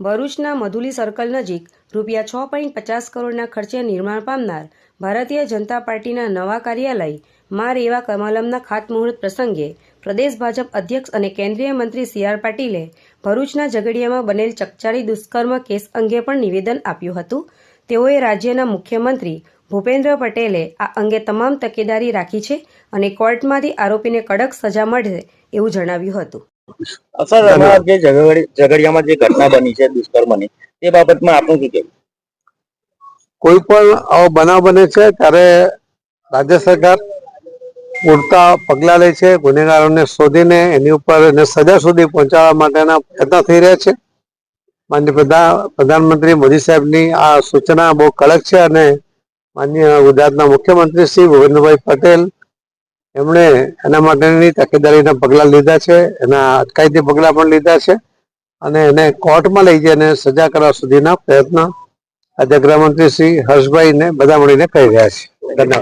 ભરૂચના મધુલી સર્કલ નજીક રૂપિયા છ પોઈન્ટ પચાસ કરોડના ખર્ચે નિર્માણ પામનાર ભારતીય જનતા પાર્ટીના નવા કાર્યાલય મા રેવા કમલમના ખાતમુહૂર્ત પ્રસંગે પ્રદેશ ભાજપ અધ્યક્ષ અને કેન્દ્રીય મંત્રી સી આર પાટીલે ભરૂચના ઝઘડિયામાં બનેલ ચકચારી દુષ્કર્મ કેસ અંગે પણ નિવેદન આપ્યું હતું. તેઓએ રાજ્યના મુખ્યમંત્રી ભૂપેન્દ્ર પટેલે આ અંગે તમામ તકેદારી રાખી છે અને કોર્ટમાંથી આરોપીને કડક સજા મળે એવું જણાવ્યું હતું. સર હમણાં જે ઝઘડિયામાં જે ઘટના બની છે દુષ્કર્મની તે બાબતમાં આપનું શું કહેવું? કોઈ પણ આવો બનાવ બને છે ત્યારે રાજ્ય સરકાર પૂરતા પગલાં લે છે ગુનેગારોને શોધીને એની ઉપર એને સજા સુધી પહોંચાડવા માટેના પ્રયત્ન થઈ રહ્યા છે. માનનીય પ્રધાનમંત્રી મોદી સાહેબની આ સૂચના બહુ કડક છે અને માનનીય ગુજરાતના મુખ્યમંત્રી શ્રી ભૂપેન્દ્રભાઈ પટેલ એમણે એના માટેની તકેદારીના પગલાં લીધા છે, એના અટકાયતી પગલાં પણ લીધા છે અને એને કોર્ટમાં લઈ જઈને સજા કરવા સુધીના પ્રયત્ન આજે ગૃહમંત્રી શ્રી હર્ષભાઈને બધા મળીને કરી રહ્યા છે. ધન્યવાદ.